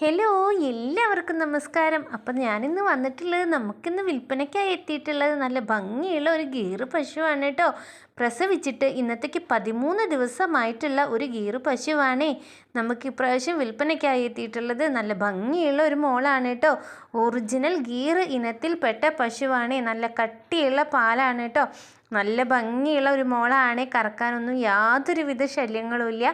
Hello എല്ലാവർക്കും നമസ്കാരം. അപ്പം ഞാനിന്ന് വന്നിട്ടുള്ളത് നമുക്കിന്ന് വിൽപ്പനയ്ക്കായി എത്തിയിട്ടുള്ളത് നല്ല ഭംഗിയുള്ള ഒരു ഗീർ പശുവാണ് കേട്ടോ പ്രസവിച്ചിട്ട് ഇന്നത്തേക്ക് പതിമൂന്ന് ദിവസമായിട്ടുള്ള ഒരു ഗീർ പശുവാണേ നമുക്ക് ഇപ്രാവശ്യം വിൽപ്പനയ്ക്കായി എത്തിയിട്ടുള്ളത്. നല്ല ഭംഗിയുള്ള ഒരു മോളാണ് കേട്ടോ ഒറിജിനൽ ഗീർ ഇനത്തിൽപ്പെട്ട പശുവാണേ. നല്ല കട്ടിയുള്ള പാലാണ് കേട്ടോ നല്ല ഭംഗിയുള്ള ഒരു മോളാണ്. കറക്കാനൊന്നും യാതൊരുവിധ ശല്യങ്ങളും ഇല്ല.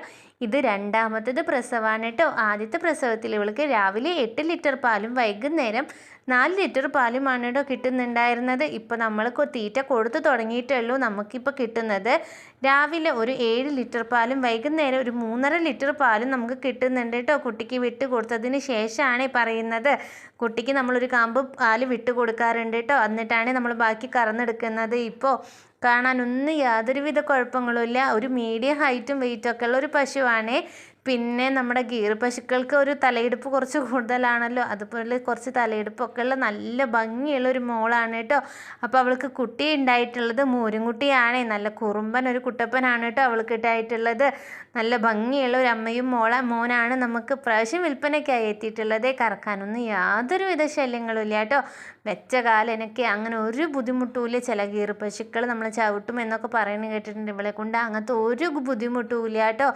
ഇത് രണ്ടാമത്തത് പ്രസവമാണ് കേട്ടോ. ആദ്യത്തെ പ്രസവത്തിൽ ഇവൾക്ക് രാവിലെ എട്ട് ലിറ്റർ പാലും വൈകുന്നേരം നാല് ലിറ്റർ പാലുമാണ് കേട്ടോ കിട്ടുന്നുണ്ടായിരുന്നത്. ഇപ്പോൾ നമ്മൾ തീറ്റ കൊടുത്തു തുടങ്ങിയിട്ടുള്ളൂ നമുക്കിപ്പോൾ കിട്ടുന്നത്. രാവിലെ ഒരു ഏഴ് ലിറ്റർ പാലും വൈകുന്നേരം ഒരു മൂന്നര ലിറ്റർ പാലും നമുക്ക് കിട്ടുന്നുണ്ട് കേട്ടോ. കുട്ടിക്ക് വിട്ട് കൊടുത്തതിന് ശേഷമാണ് പറയുന്നത്. കുട്ടിക്ക് നമ്മളൊരു കാമ്പ് പാൽ വിട്ട് കൊടുക്കാറുണ്ട് കേട്ടോ. എന്നിട്ടാണ് നമ്മൾ ബാക്കി കറന്നെടുക്കുന്നത്. ഇപ്പോൾ കാണാനൊന്നും യാതൊരുവിധ കുഴപ്പങ്ങളുമില്ല ഒരു മീഡിയം ഹൈറ്റും വെയിറ്റും ഒക്കെ ഉള്ള ഒരു പശുവാണ്. പിന്നെ നമ്മുടെ ഗീർ പശുക്കൾക്ക് ഒരു തലയെടുപ്പ് കുറച്ച് കൂടുതലാണല്ലോ. അതുപോലെ കുറച്ച് തലയെടുപ്പൊക്കെ ഉള്ള നല്ല ഭംഗിയുള്ള ഒരു മോളാണ് കേട്ടോ. അപ്പോൾ അവൾക്ക് കുട്ടി ഉണ്ടായിട്ടുള്ളത് മൂരുംകുട്ടിയാണ്. നല്ല കുറുമ്പൻ ഒരു കുട്ടപ്പനാണ് കേട്ടോ അവൾക്ക് ഉണ്ടായിട്ടുള്ളത് നല്ല ഭംഗിയുള്ള ഒരു അമ്മയും മോള മോനാണ് നമുക്ക് പ്രാവശ്യം വിൽപ്പനയ്ക്കായി എത്തിയിട്ടുള്ളത്. കറക്കാനൊന്നും യാതൊരുവിധ ശല്യങ്ങളും ഇല്ല കേട്ടോ. വെച്ച കാലനൊക്കെ അങ്ങനെ ഒരു ബുദ്ധിമുട്ടുമില്ല ചില ഗീർ പശുക്കൾ നമ്മൾ ചവിട്ടും എന്നൊക്കെ പറയുന്നത് കേട്ടിട്ടുണ്ട് ഇവളെ കൊണ്ട് അങ്ങനത്തെ ഒരു ബുദ്ധിമുട്ടും ഇല്ല കേട്ടോ.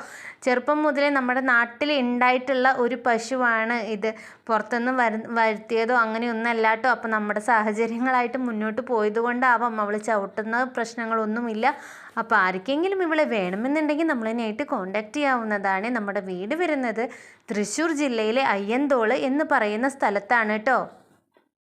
ചെറുപ്പം മുതലേ നമ്മുടെ നാട്ടിൽ ഉണ്ടായിട്ടുള്ള ഒരു പശുവാണ് ഇത്. പുറത്തുനിന്ന് വരു വരുത്തിയതോ അങ്ങനെയൊന്നും കേട്ടോ അപ്പോൾ നമ്മുടെ സാഹചര്യങ്ങളായിട്ട് മുന്നോട്ട് പോയത് കൊണ്ടാവാം അവൾ ചവിട്ടുന്ന പ്രശ്നങ്ങളൊന്നുമില്ല. അപ്പോൾ ആർക്കെങ്കിലും ഇവളെ വേണമെന്നുണ്ടെങ്കിൽ നമ്മളതിനായിട്ട് കോണ്ടാക്ട് ചെയ്യാവുന്നതാണ് നമ്മുടെ വീട് വരുന്നത് തൃശ്ശൂർ ജില്ലയിലെ അയ്യന്തോൾ എന്ന് പറയുന്ന സ്ഥലത്താണ് കേട്ടോ